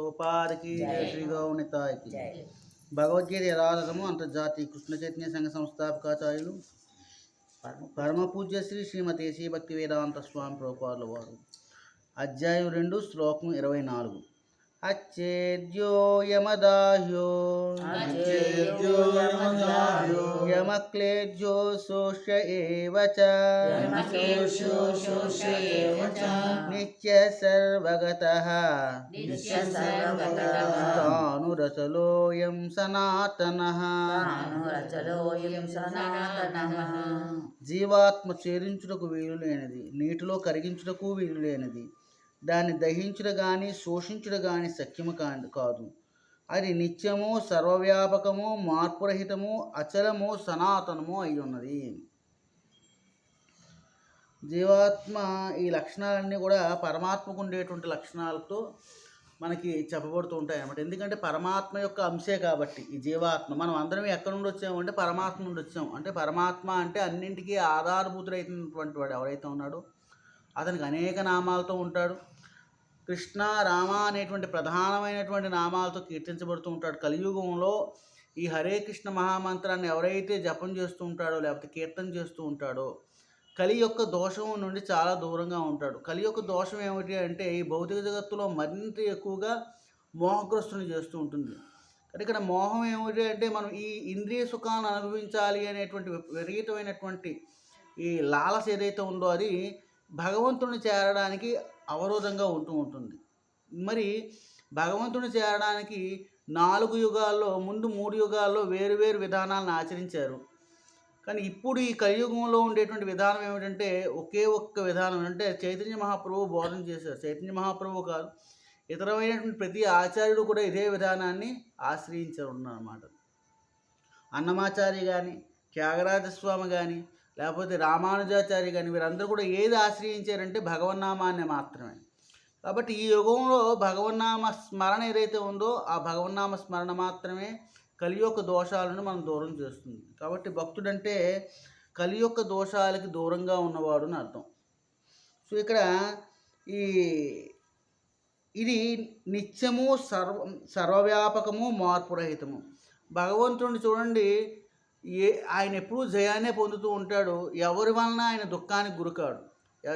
ప్రభుపాదకి జయ. శ్రీ గౌనితాయకి. భగవద్గీత యథాతథము అంతర్జాతీయ కృష్ణ చైతన్య సంఘ సంస్థాపకాచార్యులు. పరమ పూజ్య శ్రీ శ్రీమతి శ్రీ భక్తి వేదాంత స్వామి ప్రభుపాదుల వారు. అధ్యాయం రెండు శ్లోకం ఇరవై నాలుగు. అచ్చేద్యో యమదాహ్యో అచ్చేద్యో యమదాహ్యో రచలోయం సనాతనః జీవాత్మ ఛేదించుటకు వీలు లేనిది నీటిలో కరిగించుటకు వీలు లేనిది దాన్ని దహించుట గాని శోషించుట గాని సఖ్యము కాదు. అది నిత్యము సర్వవ్యాపకము మార్పురహితము అచలము సనాతనము అయి ఉన్నది జీవాత్మ ఈ లక్షణాలన్నీ కూడా పరమాత్మకు ఉండేటువంటి లక్షణాలతో మనకి చెప్పబడుతూ ఉంటాయి అన్నమాట. ఎందుకంటే పరమాత్మ యొక్క అంశే కాబట్టి ఈ జీవాత్మ. మనం అందరం ఎక్కడి నుండి వచ్చామంటే పరమాత్మ నుండి వచ్చాం అంటే పరమాత్మ అంటే అన్నింటికీ ఆధారభూతుడైనటువంటి వాడు ఎవరైతే ఉన్నాడో అతనికి అనేక నామాలతో ఉంటాడు. కృష్ణ రామ అనేటువంటి ప్రధానమైనటువంటి నామాలతో కీర్తించబడుతూ ఉంటాడు. కలియుగంలో ఈ హరే కృష్ణ మహామంత్రాన్ని ఎవరైతే జపం చేస్తూ ఉంటాడో లేకపోతే కీర్తన చేస్తూ ఉంటాడో కలి యొక్క దోషం నుండి చాలా దూరంగా ఉంటాడు. కలి యొక్క దోషం ఏమిటి అంటే ఈ భౌతిక జగత్తులో మరింత ఎక్కువగా మోహగ్రస్తుని చేస్తూ ఉంటుంది. కానీ ఇక్కడ మోహం ఏమిటి అంటే మనం ఈ ఇంద్రియ సుఖాన్ని అనుభవించాలి అనేటువంటి విపరీతమైనటువంటి ఈ లాలస ఏదైతే ఉందో అది భగవంతుని చేరడానికి అవరోధంగా ఉంటూ ఉంటుంది. మరి భగవంతుని చేరడానికి నాలుగు యుగాల్లో ముందు మూడు యుగాల్లో వేరు వేరు విధానాలను ఆచరించారు. కానీ ఇప్పుడు ఈ కలియుగంలో ఉండేటువంటి విధానం ఏమిటంటే ఒకే ఒక్క విధానం. అంటే చైతన్య మహాప్రభు బోధన చేశారు. చైతన్య మహాప్రభు కాదు ఇతరమైనటువంటి ప్రతి ఆచార్యుడు కూడా ఇదే విధానాన్ని ఆశ్రయించారు అన్నమాట అన్నమాచారి కానీ త్యాగరాజస్వామి కానీ లేకపోతే రామానుజాచారి కానీ వీరందరూ కూడా ఏది ఆశ్రయించారంటే భగవన్నామాన్ని మాత్రమే. కాబట్టి ఈ యుగంలో భగవన్నామ స్మరణ ఏదైతే ఉందో ఆ భగవన్నామ స్మరణ మాత్రమే కలి యొక్క దోషాలను మనం దూరం చేస్తుంది. కాబట్టి భక్తుడంటే కలి యొక్క దోషాలకి దూరంగా ఉన్నవాడు అని అర్థం. సో ఇక్కడ ఈ ఇది నిత్యము సర్వ సర్వవ్యాపకము మార్పురహితము భగవంతుడిని చూడండి ఏ ఆయన ఎప్పుడూ జయాన్నే పొందుతూ ఉంటాడు. ఎవరి వలన ఆయన దుఃఖానికి గురికాడు?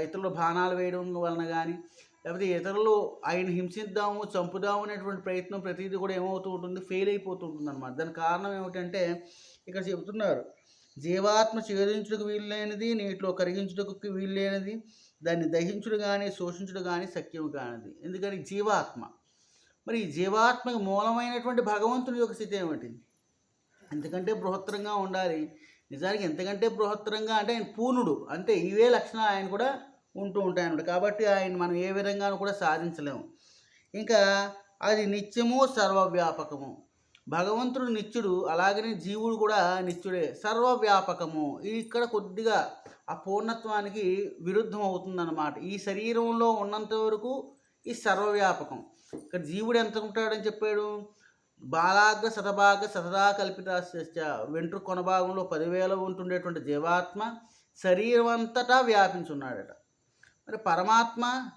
ఇతరులు బాణాలు వేయడం వలన కానీ లేకపోతే ఇతరులు ఆయన హింసిద్దాము చంపుదాము అనేటువంటి ప్రయత్నం ప్రతిదీ కూడా ఏమవుతూ ఉంటుంది? ఫెయిల్ అయిపోతూ ఉంటుంది అనమాట దానికి కారణం ఏమిటంటే ఇక్కడ చెబుతున్నారు. జీవాత్మ ఛేదించుటకు వీల్లేనిది నీటిలో కరిగించుటకు వీల్లేనిది దాన్ని దహించుడు కానీ శోషించుడు కానీ సఖ్యం కానిది. ఎందుకని? జీవాత్మ. మరి ఈ జీవాత్మకు మూలమైనటువంటి భగవంతుని యొక్క స్థితి ఏమిటి? ఎంతకంటే బృహత్తరంగా ఉండాలి. నిజానికి ఎంతకంటే బృహత్తరంగా అంటే ఆయన పూర్ణుడు. అంటే ఇవే లక్షణాలు ఆయన కూడా ఉంటూ ఉంటాయి అన్నమాట. కాబట్టి ఆయన మనం ఏ విధంగానూ కూడా సాధించలేము. ఇంకా అది నిత్యము సర్వవ్యాపకము. భగవంతుడు నిత్యుడు అలాగనే జీవుడు కూడా నిత్యుడే. సర్వవ్యాపకము. ఇది ఇక్కడ కొద్దిగా ఆ పూర్ణత్వానికి విరుద్ధం అవుతుందన్నమాట. ఈ శరీరంలో ఉన్నంత వరకు ఈ సర్వవ్యాపకం. ఇక్కడ జీవుడు ఎంత ఉంటాడని చెప్పాడు? బాలాగ్ర శతభాగ శతదా కల్పిత వెంట్రు కొనభాగంలో పదివేల ఉంటుండేటువంటి జీవాత్మ శరీరం అంతటా వ్యాపించున్నాడట. మరి పరమాత్మ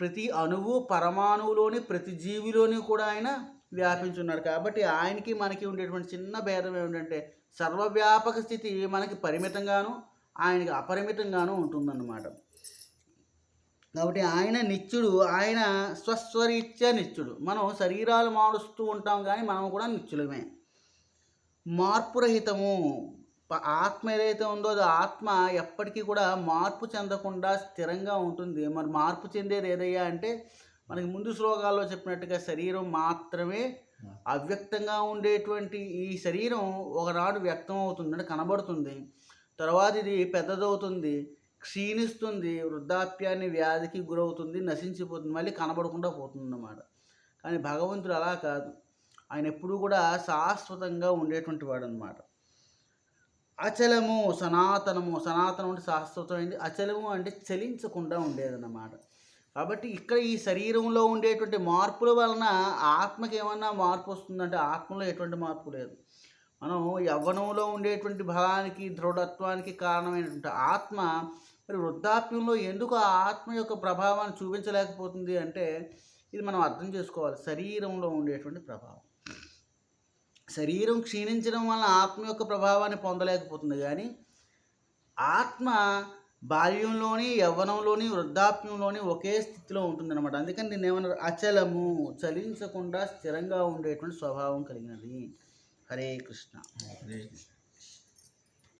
ప్రతి అణువు పరమాణువులోని ప్రతి జీవిలోని కూడా ఆయన వ్యాపించున్నాడు. కాబట్టి ఆయనకి మనకి ఉండేటువంటి చిన్న భేదం ఏమిటంటే సర్వవ్యాపక స్థితి మనకి పరిమితంగాను ఆయనకి అపరిమితంగాను ఉంటుందన్నమాట. కాబట్టి ఆయన నిత్యుడు ఆయన స్వస్వరీత్యా నిత్యుడు. మనం శరీరాలు మారుస్తూ ఉంటాం కానీ మనం కూడా నిత్యులమే. మార్పురహితము. ఆత్మ ఏదైతే ఉందో అది ఆత్మ ఎప్పటికీ కూడా మార్పు చెందకుండా స్థిరంగా ఉంటుంది. మరి మార్పు చెందేది ఏదయ్యా అంటే మనకి ముందు శ్లోకాల్లో చెప్పినట్టుగా శరీరం మాత్రమే అవ్యక్తంగా ఉండేటువంటి ఈ శరీరం ఒకనాడు వ్యక్తం అవుతుంది అంటే కనబడుతుంది. తర్వాత ఇది పెద్దదవుతుంది. క్షీణిస్తుంది వృద్ధాప్యాన్ని వ్యాధికి గురవుతుంది నశించిపోతుంది మళ్ళీ కనబడకుండా పోతుంది అన్నమాట కానీ భగవంతుడు అలా కాదు. ఆయన ఎప్పుడూ కూడా శాశ్వతంగా ఉండేటువంటి వాడు అనమాట అచలము సనాతనము సనాతనం అంటే శాశ్వతమైంది. అచలము అంటే చలించకుండా ఉండేదన్నమాట. కాబట్టి ఇక్కడ ఈ శరీరంలో ఉండేటువంటి మార్పుల వలన ఆత్మకి ఏమన్నా మార్పు వస్తుందంటే ఆత్మలో ఎటువంటి మార్పు లేదు. మనం యవ్వనంలో ఉండేటువంటి బలానికి దృఢత్వానికి కారణమైనటువంటి ఆత్మ మరి వృద్ధాప్యంలో ఎందుకు ఆ ఆత్మ యొక్క ప్రభావాన్ని చూపించలేకపోతుంది అంటే ఇది మనం అర్థం చేసుకోవాలి. శరీరంలో ఉండేటువంటి ప్రభావం. శరీరం క్షీణించడం వలన ఆత్మ యొక్క ప్రభావాన్ని పొందలేకపోతుంది. కానీ ఆత్మ బాల్యంలోని యవ్వనంలోని వృద్ధాప్యంలోని ఒకే స్థితిలో ఉంటుందన్నమాట. అందుకని నేను ఏమన్నా అచలము చలించకుండా స్థిరంగా ఉండేటువంటి స్వభావం కలిగినది. హరే కృష్ణ హరే కృష్ణ